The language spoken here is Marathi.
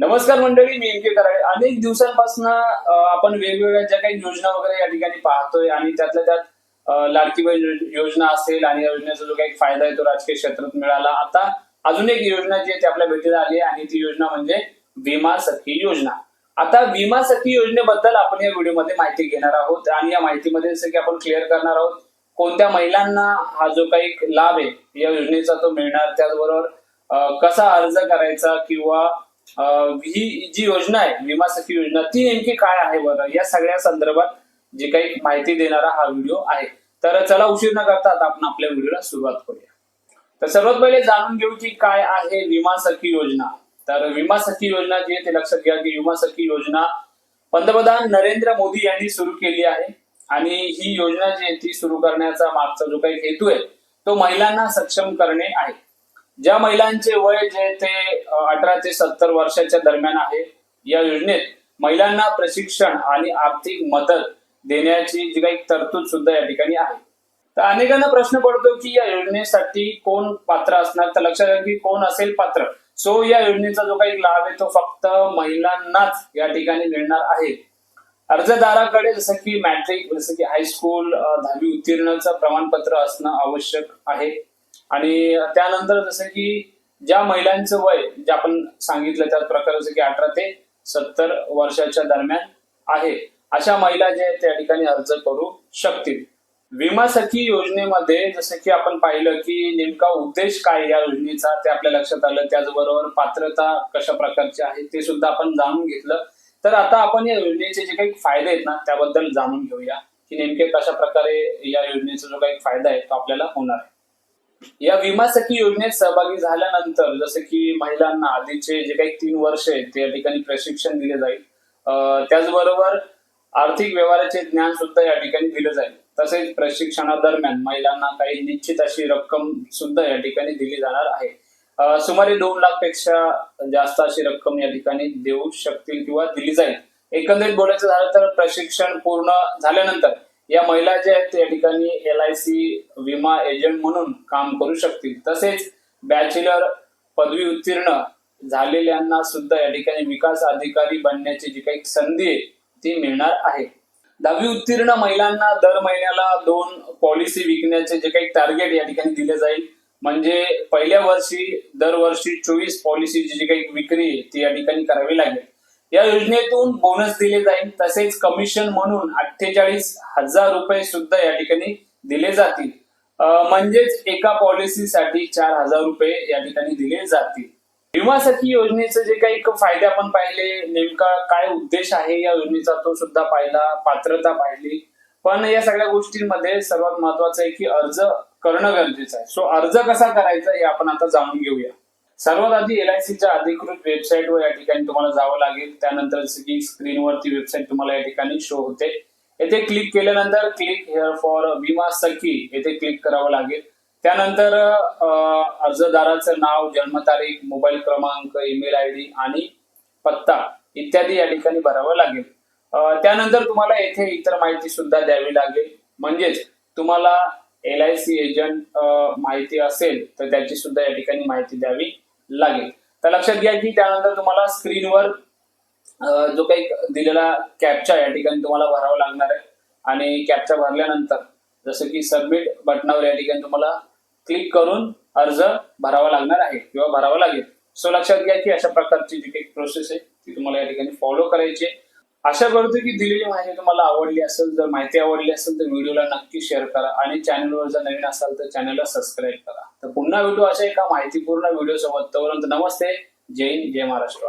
नमस्कार मंडळी मी एम के कराळे अनेक दिवसांपासून आपण वेगवेगळ्या ज्या काही योजना वगैरे या ठिकाणी पाहतोय आणि त्यातल्या त्यात लाडकीबाई लाडकी योजना असेल आणि या योजनेचा जो काही फायदा आहे तो राजकीय क्षेत्रात मिळाला. आता अजून एक योजना जी आहे ती आपल्या भेटीला आली आहे आणि ती योजना म्हणजे विमा सखी योजना. आता विमा सखी योजनेबद्दल आपण या व्हिडिओमध्ये माहिती घेणार आहोत आणि या माहितीमध्ये जसं की आपण क्लिअर करणार आहोत कोणत्या महिलांना हा जो काही लाभ आहे या योजनेचा तो मिळणार त्याचबरोबर कसा अर्ज करायचा किंवा ही जी योजना आहे विमा सखी योजना ती नेमकी काय आहे बरं? या सगळ्या संदर्भात जे काही माहिती देणारा हा व्हिडिओ आहे. तर चला उशीर न करता आता आपण आपल्या व्हिडिओला सुरुवात करूया. तर सर्वात पहिले जाणून घेऊ की काय आहे विमा सखी योजना. तर विमा सखी योजना जी आहे ते लक्षात घ्या की विमा सखी योजना पंतप्रधान नरेंद्र मोदी यांनी सुरू केली आहे. आणि ही योजना जी आहे ती सुरू करण्याचा मागचा जो काही हेतू आहे तो महिलांना सक्षम करणे आहे. ज्या महिलांचे वय जे ते अठरा ते सत्तर वर्षाच्या दरम्यान आहे या योजनेत महिलांना प्रशिक्षण आणि आर्थिक मदत देण्याची जी काही तरतूद सुद्धा या ठिकाणी आहे. तर अनेकांना प्रश्न पडतो की या योजनेसाठी कोण पात्र असणार? तर लक्षात घ्या की कोण असेल पात्र? सो या योजनेचा जो काही लाभ आहे तो फक्त महिलांनाच या ठिकाणी मिळणार आहे. अर्जदाराकडे जसं की मॅट्रिक जसं की हायस्कूल दहावी उत्तीर्णचं प्रमाणपत्र असणं आवश्यक आहे. आणि त्यानंतर जसं की ज्या महिलांचं वय जे आपण सांगितलं त्याच प्रकारे जसं की अठरा ते सत्तर वर्षाच्या दरम्यान आहे अशा महिला जे त्या ठिकाणी अर्ज करू शकतील. विमा सखी योजनेमध्ये जसं की आपण पाहिलं की नेमका उद्देश काय या योजनेचा ते आपल्या लक्षात आलं त्याचबरोबर पात्रता कशा प्रकारची आहे ते सुद्धा आपण जाणून घेतलं. तर आता आपण या योजनेचे जे काही फायदे आहेत ना त्याबद्दल जाणून घेऊया की नेमके कशा प्रकारे या योजनेचा जो काही फायदा आहे तो आपल्याला होणार आहे. या विमा सखी योजनेत सहभागी झाल्यानंतर जसं की महिलांना आधीचे जे काही तीन वर्ष आहेत ते या ठिकाणी प्रशिक्षण दिले जाईल. त्याचबरोबर आर्थिक व्यवहाराचे ज्ञान सुद्धा या ठिकाणी दिलं जाईल. तसेच प्रशिक्षणादरम्यान महिलांना काही निश्चित अशी रक्कम सुद्धा या ठिकाणी दिली जाणार आहे. सुमारे दोन लाखपेक्षा जास्त अशी रक्कम या ठिकाणी देऊ शकतील किंवा दिली जाईल. एकंदरीत बोलायचं झालं तर प्रशिक्षण पूर्ण झाल्यानंतर या महिला ज्या आहेत त्या ठिकाणी एल आय सी विमा एजंट म्हणून काम करू शकतील. तसेच बॅचलर पदवी उत्तीर्ण झालेल्यांना सुद्धा या ठिकाणी विकास अधिकारी बनण्याची जी काही संधी आहे ती मिळणार आहे. दहावी उत्तीर्ण महिलांना दर महिन्याला दोन पॉलिसी विकण्याचे जे काही टार्गेट या ठिकाणी दिले जाईल. म्हणजे पहिल्या वर्षी दरवर्षी चोवीस पॉलिसीची जी काही विक्री आहे ती या ठिकाणी करावी लागेल. या योजनेतून बोनस दिले जाईल. तसेच कमिशन म्हणून अठ्ठेचाळीस हजार रुपये सुद्धा या ठिकाणी दिले जातील. म्हणजेच एका पॉलिसीसाठी चार हजार रुपये या ठिकाणी दिले जातील. विमा सखी योजनेचे जे काही फायदे आपण पाहिले नेमका काय उद्देश आहे या योजनेचा तो सुद्धा पाहिला पात्रता पाहिली. पण या सगळ्या गोष्टींमध्ये सर्वात महत्वाचं आहे की अर्ज करणं गरजेचं आहे. सो अर्ज कसा करायचा हे आपण आता जाणून घेऊया. सर्वात आधी एल आय सीच्या अधिकृत वेबसाईटवर या ठिकाणी तुम्हाला जावं लागेल. त्यानंतर की स्क्रीनवरती वेबसाईट तुम्हाला या ठिकाणी शो होते. येथे क्लिक केल्यानंतर क्लिक हेअर फॉर विमा सखी येथे क्लिक करावं लागेल. त्यानंतर अर्जदाराचं नाव जन्मतारीख मोबाईल क्रमांक ईमेल आय डी आणि पत्ता इत्यादी या ठिकाणी भरावं लागेल. त्यानंतर तुम्हाला येथे इतर माहिती सुद्धा द्यावी लागेल. म्हणजेच तुम्हाला एल आय सी एजंट माहिती असेल तर त्याची सुद्धा या ठिकाणी माहिती द्यावी. लागेल. तर लक्षात घ्या की त्यानंतर तुम्हाला स्क्रीनवर जो काही दिलेला कॅपचा या ठिकाणी तुम्हाला भरावा लागणार आहे. आणि कॅपचा भरल्यानंतर जसं की सबमिट बटनावर या ठिकाणी तुम्हाला क्लिक करून अर्ज भरावा लागणार आहे किंवा भरावा लागेल. सो लक्षात घ्या की अशा प्रकारची जी काही प्रोसेस आहे ती तुम्हाला या ठिकाणी फॉलो करायची आहे. आशा करतो की दिलेली माहिती तुम्हाला आवडली असेल जर माहिती आवडली असेल तर व्हिडिओला नक्की शेअर करा आणि चॅनलवर जर नवीन असाल तर चॅनलला सबस्क्राईब करा. तर पुन्हा भेटू अशा एका माहितीपूर्ण व्हिडिओ सोबत. तोपर्यंत नमस्ते. जय हिंद जय महाराष्ट्र.